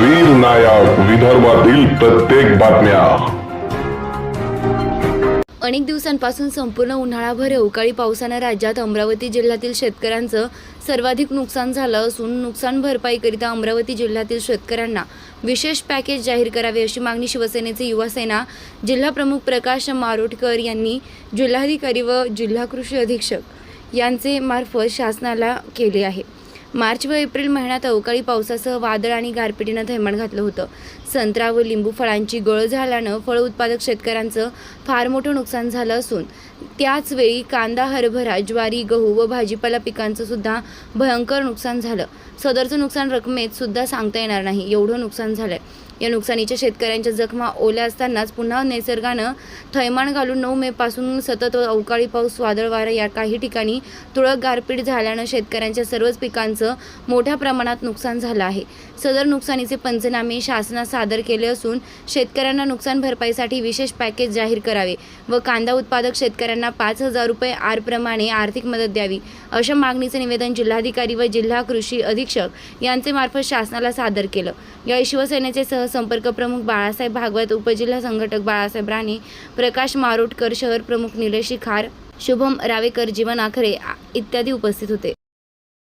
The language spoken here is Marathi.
वीर नायक विदर्भातील प्रत्येक बातम्या. अनेक दिवसांपासून संपूर्ण उन्हाळाभर अवकाळी पावसानं राज्यात अमरावती जिल्ह्यातील शेतकऱ्यांचं सर्वाधिक नुकसान झालं असून नुकसान भरपाईकरिता अमरावती जिल्ह्यातील शेतकऱ्यांना विशेष पॅकेज जाहीर करावे अशी मागणी शिवसेनेचे युवासेना जिल्हाप्रमुख प्रकाश मारोटकर यांनी जिल्हाधिकारी व जिल्हा कृषी अधीक्षक यांचे मार्फत शासनाला केले आहे. मार्च व एप्रिल महिन्यात अवकाळी पावसासह वादळ आणि गारपिटीनं थैमान घातलं होतं. संत्रा व लिंबू फळांची गळ झाल्यानं फळ उत्पादक शेतकऱ्यांचं फार मोठं नुकसान झालं असून त्याचवेळी कांदा हरभरा ज्वारी गहू व भाजीपाला पिकांचं सुद्धा भयंकर नुकसान झालं. सदरचं नुकसान रकमेत सुद्धा सांगता येणार नाही. एवढं नुकसान झालंय. या नुकसानीच्या शेतकऱ्यांच्या जखमा ओल्या असतानाच पुन्हा निसर्गानं थैमान घालून नऊ मे पासून सतत अवकाळी पाऊस वादळ वारा या काही ठिकाणी तुरळक गारपीट झाल्यानं शेतकऱ्यांच्या सर्वच पिकांचं मोठ्या प्रमाणात नुकसान झालं आहे. सदर नुकसानीचे पंचनामे शासनात सादर केले असून शेतकऱ्यांना नुकसान भरपाईसाठी विशेष पॅकेज जाहीर करावे व कांदा उत्पादक शेतकऱ्यांना पाच हजार रुपये आरप्रमाणे आर्थिक मदत द्यावी. अशा मागणीचे निवेदन जिल्हाधिकारी व जिल्हा कृषी अधीक्षक यांचे मार्फत शासनाला सादर केलं. या शिवसेनेचे सहसंपर्क प्रमुख बाळासाहेब भागवत उपजिल्हा संघटक बाळासाहेब राणे प्रकाश मारोटकर शहर प्रमुख निलेशी खार शुभम रावेकर जीवन आखरे इत्यादी उपस्थित होते.